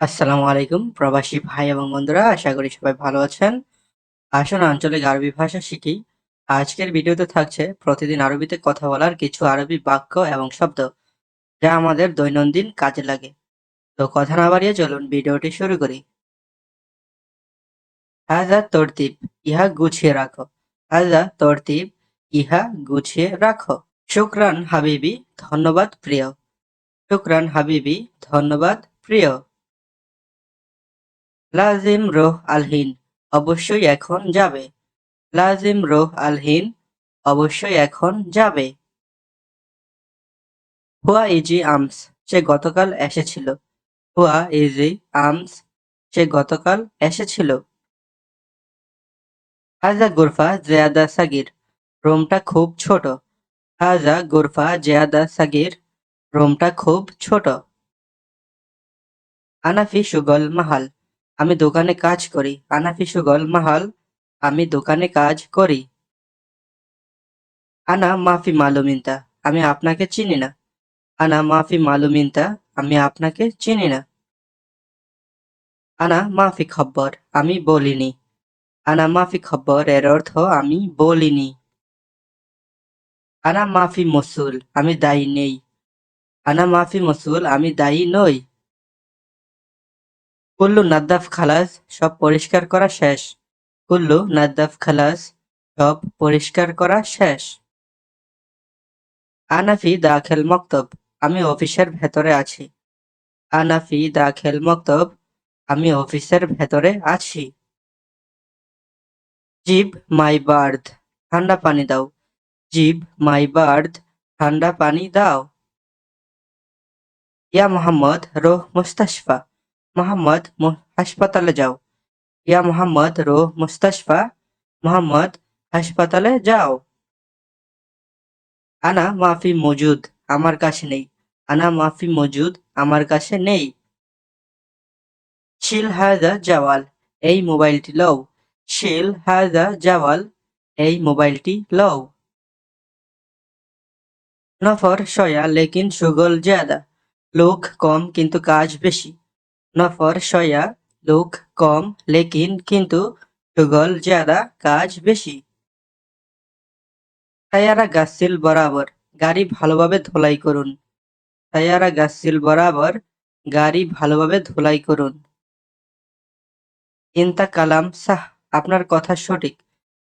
আসসালামু আলাইকুম, প্রবাসী ভাই এবং বন্ধুরা, আশা করি সবাই ভালো আছেন। আসুন আঞ্চলিক আরবি ভাষা শিখি। আজকের ভিডিওতে থাকছে প্রতিদিন আরবিতে কথা বলার কিছু আরবি বাক্য এবং শব্দ যা আমাদের দৈনন্দিন কাজে লাগে। তো কথা না বাড়িয়ে চলুন ভিডিওটি শুরু করি। হাজা তরতিব, ইহা গুছিয়ে রাখো। হাজা তরতিব, ইহা গুছিয়ে রাখো। শুক্রান হাবিবি, ধন্যবাদ প্রিয়। শুক্রান হাবিবি, ধন্যবাদ প্রিয়। লাজিম রোহ আলহিন অবশ্যই এখন যাবে। লাজিম রোহ আলহিন অবশ্যই এখন যাবে। হুয়া ইজি আমস, সে গতকাল এসেছিল। হুয়া ইজি আমস, সে গতকাল এসেছিল। হাজা গুরফা জেয়াদা সাগির, রুমটা খুব ছোট। হাজা গুরফা জেয়াদা সাগির, রুমটা খুব ছোট। আনাফি সুগল মাহাল আমি দোকানে কাজ করি। আনাফি সুগল মাহাল আমি দোকানে কাজ করি। আনা, মাফি মালুমিনতা, আমি আপনাকে চিনি না। আনা, মাফি মালুমিনতা, আমি আপনাকে চিনি না। আনা, মাফি খব্বর, আমি বলিনি। আনা, মাফি খব্বর এর অর্থ আমি বলিনি। আনা, মাফি মসুল, আমি দায়ী নেই। আনা, মাফি মসুল, আমি দায়ী নই। কুল্লু নাদ্দাফ খালাস, সব পরিষ্কার করা শেষ। কুল্লু নাদ্দাফ খালাস, সব পরিষ্কার করা শেষ। আনাফি দাখেল মক্তব, আমি অফিসের ভেতরে আছি। আনাফি দাখেল মক্তব, আমি অফিসের ভেতরে আছি। জিব, মাই বার্থ ঠান্ডা পানি দাও। জিব, মাই বার্থ ঠান্ডা পানি দাও। ইয়া মোহাম্মদ, রোহ মুস্তাশফা। মোহাম্মদ হাসপাতালে যাও। ইয়া মোহাম্মদ রোহ মুস্তাশফা, মোহাম্মদ হাসপাতালে যাও। আনা মাফি মজুদ আমার কাছে নেই। আনা মাফি মজুদ আমার কাছে নেই। শিল হায়দা জাওয়াল, এই মোবাইলটি লও। শিল হায়দা জাওয়াল, এই মোবাইলটি লও। নফর শয়া লেকিন সুগল জ্যাদা লোক কম কিন্তু কাজ বেশি। নফর, সয়া, লোক, কম, লেকিন, কিন্তু সুগল জাদা কাজ বেশি। তায়ারা গাছিল বরাবর গাড়ি ভালোভাবে ধোলাই করুন। তায়ারা গাছিল বরাবর গাড়ি ভালোভাবে ধোলাই করুন। ইনতা কালাম সাহ আপনার কথা সঠিক।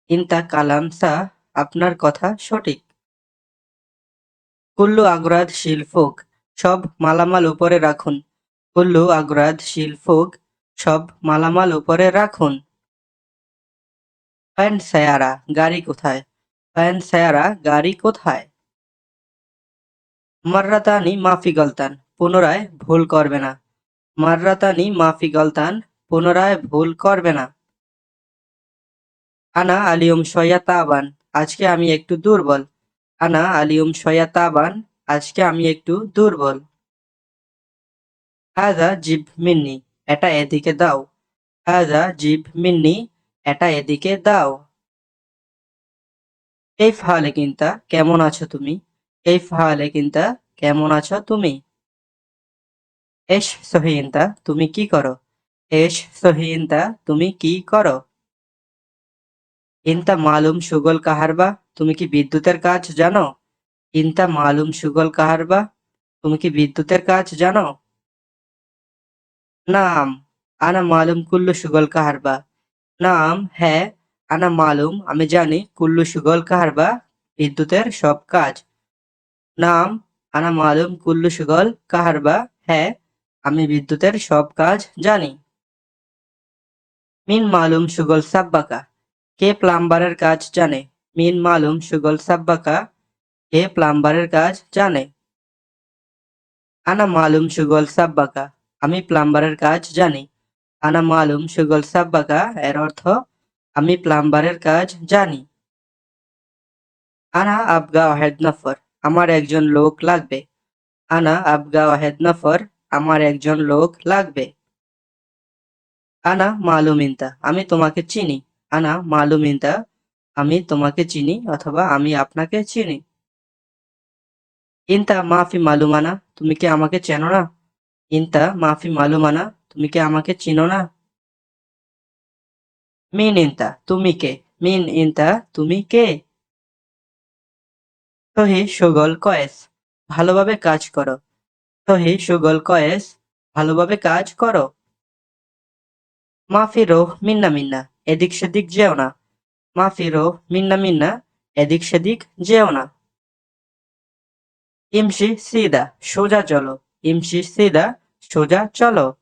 ইনতা কালাম সাহ আপনার কথা সঠিক। কুল্লু আগ্রাদ শিল্পক সব মালামাল উপরে রাখুন। কুল্লু আগ্রাদ শিলফোক সব মালামাল উপরে রাখুন। ফ্যান সায়ারা, গাড়ি কোথায়? ফ্যান সায়ারা, গাড়ি কোথায়? মার্রাতানি, মাফি গলতান, পুনরায় ভুল করবে না। মার্রাতানি, মাফি গলতান, পুনরায় ভুল করবে না। আনা আলিয়ম সয়া তাবান আজকে আমি একটু দুর্বল। আনা আলিয়ম সয়া তাবান আজকে আমি একটু দুর্বল। হাজা জিব মিন্নি, এটা এদিকে দাও। হাজা জিব মিন্নি, এটা এদিকে দাও। এই ফালে কিন্তা, কেমন আছো তুমি? এই ফালে কিন্তা, কেমন আছো তুমি? এস সহিনতা, তুমি কি করো? এস সহিনতা, তুমি কি করো? ইনতা মালুম সুগল কাহারবা তুমি কি বিদ্যুতের কাজ জানো? ইনতা মালুম সুগল কাহারবা তুমি কি বিদ্যুতের কাজ জানো? নাম, আনা মালুম কুল্লু সুগল কাহারবা নাম হ্যাঁ আনা মালুম, আমি জানি কুল্লু সুগল কাহারবা বিদ্যুতের সব কাজ। নাম, আনা মালুম কুল্লু সুগল কাহারবা হ্যাঁ আমি বিদ্যুতের সব কাজ জানি। মিন মালুম সুগল সাব্বাকা, কে প্লাম্বারের কাজ জানে? মিন মালুম সুগল সাব্বাকা, কে প্লাম্বারের কাজ জানে? আনা মালুম সুগল সাব্বাকা আমি প্লাম্বারের কাজ জানি। আনা মালুম সুগল সাব্বাকা, এর অর্থ, আমি প্লাম্বারের কাজ জানি। আনা আবগা ওয়াহেদ নফর, আমার একজন লোক লাগবে। আনা আবগা ওয়াহেদ নফর, আমার একজন লোক লাগবে। আনা মালুমিনতা আমি তোমাকে চিনি। আনা মালুমিনতা আমি তোমাকে চিনি অথবা আমি আপনাকে চিনি। ইন্তা, মাফি মালুমানা তুমি কি আমাকে চেনো না? ইনতা, মাফি মালুমানা, তুমি কি আমাকে চিনো না? মিন ইন্তা, তুমি কে? মিন ইন্তা, তুমি কে? সহি সুগল কয়েস, ভালোভাবে কাজ করো। সহি সুগল কয়েস, ভালোভাবে কাজ করো। মাফি রোহ মিন্না মিন্না, এদিক সেদিক যেও না। মাফি রোহ মিন্না মিন্না, এদিক সেদিক যেও না। ইমশি সিদা, সোজা চলো। ইমশি সিদা সোজা চলো।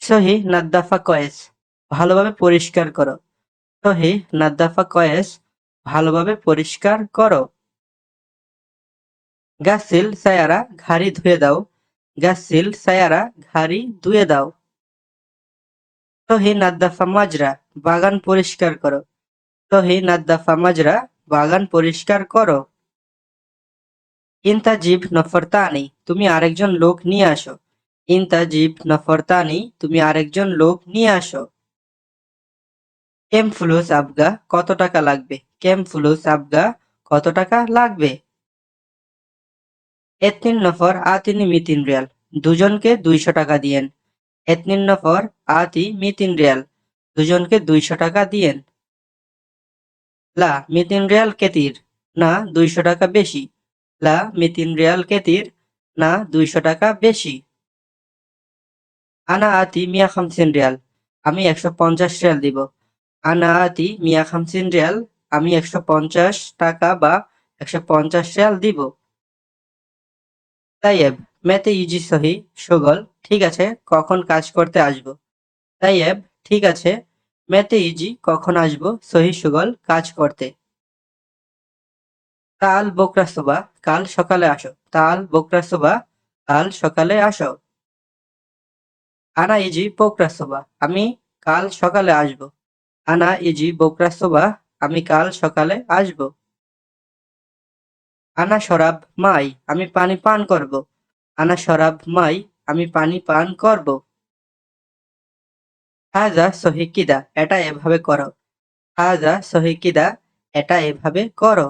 সহি নাদ্দাফা কয়েস, ভালোভাবে পরিষ্কার করো। সহি নাদ্দাফা কয়েস, ভালোভাবে পরিষ্কার করো। গাসিল সায়ারা ঘাড়ি ধুয়ে দাও। গাসিল সায়ারা ঘাড়ি ধুয়ে দাও। সহি নাদ্দাফা মাজরা, বাগান পরিষ্কার করো। সহি নাদ্দাফা মাজরা, বাগান পরিষ্কার করো। ইন্তাজিব নফরতানি, তুমি আরেকজন লোক নিয়ে আসো। ইন্তাজিব নফরতানি, তুমি আরেকজন লোক নিয়ে আসো। কেম ফুলুস আবগা, কত টাকা লাগবে? কেম ফুলুস আবগা, কত টাকা লাগবে? এতনিন নফর আতিনি মিতিন রিয়াল, দুজনকে দুইশো টাকা দিয়েন। এতনিন নফর আতি মিতিন রিয়াল, দুজনকে দুইশো টাকা দিয়েন। লা, মিতিন রিয়াল কেতির? না, দুইশো টাকা বেশি। লা মিতিন রিয়াল কেতির, না দুইশো টাকা বেশি। আনা আতি মিয়া খামসিন রিয়াল, আমি একশো পঞ্চাশ রিয়াল দিব। আনা আতি মিয়া খামসিন রিয়াল, আমি একশো পঞ্চাশ টাকা বা একশো পঞ্চাশ রিয়াল দিব। তাইয়েব মেতে ইজি সহি, সুগল, ঠিক আছে, কখন কাজ করতে আসব? তাইয়েব ঠিক আছে, মেতে ইজি, কখন আসব, সহি, সুগল, কাজ করতে। কাল বকরা সোবা কাল সকালে আসো। তাল বকরা সোবা কাল সকালে আসো। আনা ইজি বকরা সোবা আমি কাল সকালে আসব। আনা ইজি বকরা সোবা আমি কাল সকালে আসব। আনা শরাব মাই, আমি পানি পান করব। আনা শরাব মাই, আমি পানি পান করব। হাজা সহিকিদা, এটা এভাবে করো। হাজা সহিকিদা, এটা এভাবে করো।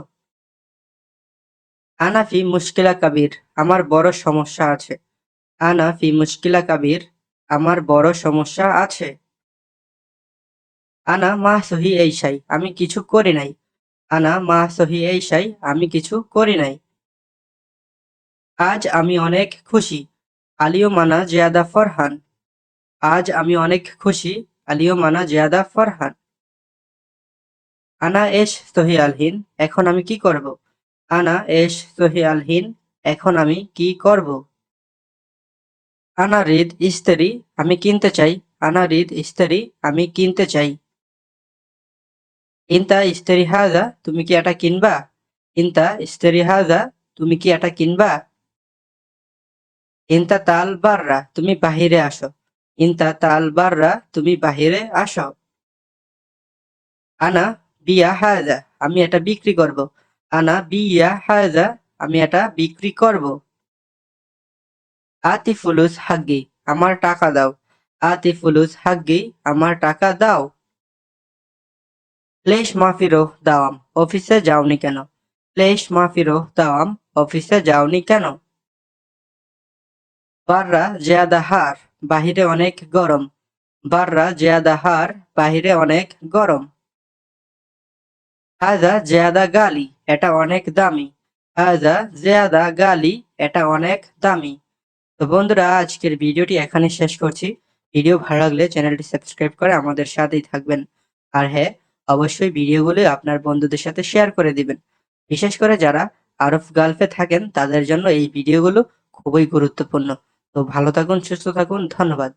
আনাফি মুশকিলা কাবির, আমার বড় সমস্যা আছে। আনাফি মুশকিলা কাবির, আমার বড় সমস্যা আছে। আনা মা সহি এই সাই, আমি কিছু করি নাই। আনা মা সহি এই সাই, আমি কিছু করি নাই। আজ আমি অনেক খুশি, আলিও মানা জিয়াদা ফরহান। আজ আমি অনেক খুশি, আলিও মানা জিয়াদা ফরহান। আনা এস সহি আলহিন, এখন আমি কি করব? আনা এস সহি এখন আমি কি করব? আনা রিদ ইস্তেরি আমি কিনতে চাই। আনা রিদ ইস্তেরি আমি কিনতে চাই। ইন্তা ইস্তেরি হাজা, তুমি কি এটা কিনবা? ইন্তা ইস্তেরি হাজা, তুমি কি এটা কিনবা? ইন্তা তাল বাররা, তুমি বাহিরে আসো। ইন্তা তাল বাররা, তুমি বাহিরে আসো। আনা বিয়া হাজা, আমি এটা বিক্রি করব। আনা বিয়া হাজা, আমি এটা বিক্রি করব। আতি ফুলুস হাগ্গি, আমার টাকা দাও। আতি ফুলুস হাগ্গি, আমার টাকা দাও। লেশ মাফিরো দাওয়াম, অফিসে যাওনি কেন? লেশ মাফিরো দাওয়াম, অফিসে যাওনি কেন? বাররা জিয়াদা হার, বাহিরে অনেক গরম। বাররা জিয়াদা হার, বাহিরে অনেক গরম। হাজা জিয়াদা গালি এটা অনেক দামি। হাজা জিয়াদা গালি, এটা অনেক দামি। তো বন্ধুরা, আজকের ভিডিওটি এখানে শেষ করছি। ভিডিও ভালো লাগলে চ্যানেলটি সাবস্ক্রাইব করে আমাদের সাথেই থাকবেন। আর হ্যাঁ অবশ্যই ভিডিওগুলো আপনার বন্ধুদের সাথে শেয়ার করে দিবেন। বিশেষ করে যারা আরব গালফে থাকেন, তাদের জন্য এই ভিডিওগুলো খুবই গুরুত্বপূর্ণ। তো ভালো থাকুন, সুস্থ থাকুন, ধন্যবাদ।